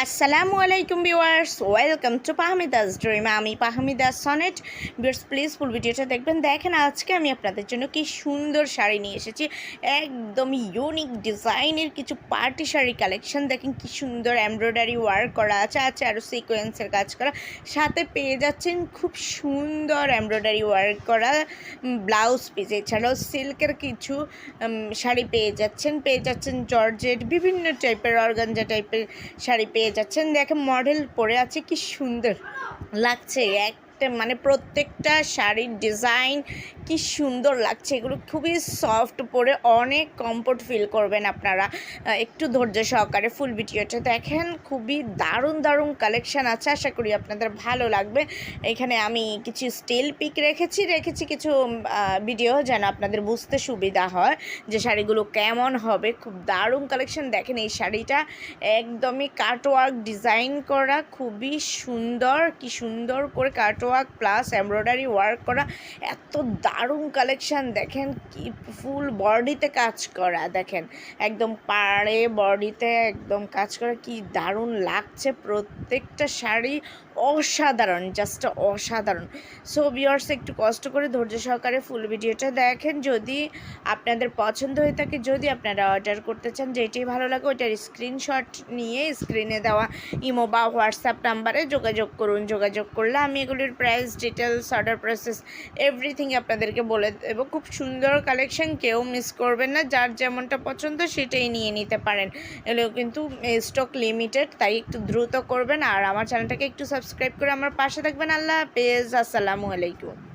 আসসালামু আলাইকুম viewers, welcome to পাহমিদাস ড্রিম। আমি পাহমিদাস সনেট। ভিউয়ার্স প্লিজ ফুল ভিডিওটা দেখবেন। দেখেন, আজকে আমি আপনাদের জন্য কি সুন্দর শাড়ি নিয়ে এসেছি। একদম ইউনিক ডিজাইনের কিছু পার্টি শাড়ি কালেকশন দেখেন, কি সুন্দর এমব্রয়ডারি ওয়ার্ক করা আছে। আছে আরও সিকোয়েন্সের কাজ করা। সাথে পেয়ে যাচ্ছেন খুব সুন্দর এমব্রয়ডারি ওয়ার্ক করা। ব্লাউজ পিস, এছাড়াও সিল্কের কিছু শাড়ি পেয়ে যাচ্ছেন পেয়ে যাচ্ছেন জর্জেট, বিভিন্ন টাইপের অর্গানজা টাইপের শাড়ি পেয়ে যাচ্ছেন। দেখে মডেল পরে আছে, কি সুন্দর লাগছে। একটা মানে প্রত্যেকটা শাড়ির ডিজাইন কি সুন্দর লাগছে, এগুলো খুবই সফট পরে অনেক কমফোর্ট ফিল করবেন আপনারা। একটু ধৈর্য সহকারে ফুল ভিডিওটা দেখেন, খুবই দারুণ দারুণ কালেকশন আছে, আশা করি আপনাদের ভালো লাগবে। এখানে আমি কিছু স্টিল পিক রেখেছি রেখেছি কিছু ভিডিও যেন আপনাদের বুঝতে সুবিধা হয় যে শাড়িগুলো কেমন হবে। খুব দারুণ কালেকশন দেখেন এই শাড়িটা একদমই কাটওয়ার্ক ডিজাইন করা, খুবই সুন্দর, কি সুন্দর করে কাটওয়ার্ক প্লাস এমব্রয়ডারি ওয়ার্ক করা, এত দারুণ কালেকশান। দেখেন কি ফুল বডিতে কাজ করা, দেখেন। একদম পাড়ে বডিতে একদম কাজ করা, কি দারুণ লাগছে। প্রত্যেকটা শাড়ি অসাধারণ জাস্ট অসাধারণ। সো বিয়ার্স একটু কষ্ট করে ধৈর্য সহকারে ফুল ভিডিওটা দেখেন। যদি আপনাদের পছন্দ হয়ে থাকে, যদি আপনারা অর্ডার করতে চান, যেটি ভালো লাগে, ওইটার স্ক্রিনশট নিয়ে স্ক্রিনে দেওয়া ইমো বা হোয়াটসঅ্যাপ নাম্বারে যোগাযোগ করুন। যোগাযোগ করলে আমি এগুলির price details order process everything আপনাদেরকে বলে দেবো। খুব সুন্দর কালেকশান কেউ মিস করবেন না। যার যেমনটা পছন্দ, সেটাই নিয়ে নিতে পারেন। এগুলো কিন্তু স্টক লিমিটেড তাই একটু দ্রুত করবেন। আর আমার চ্যানেলটাকে একটু সাবস্ক্রাইব করে আমার পাশে থাকবেন। আল্লাহ হাফেজ। আসসালামু আলাইকুম।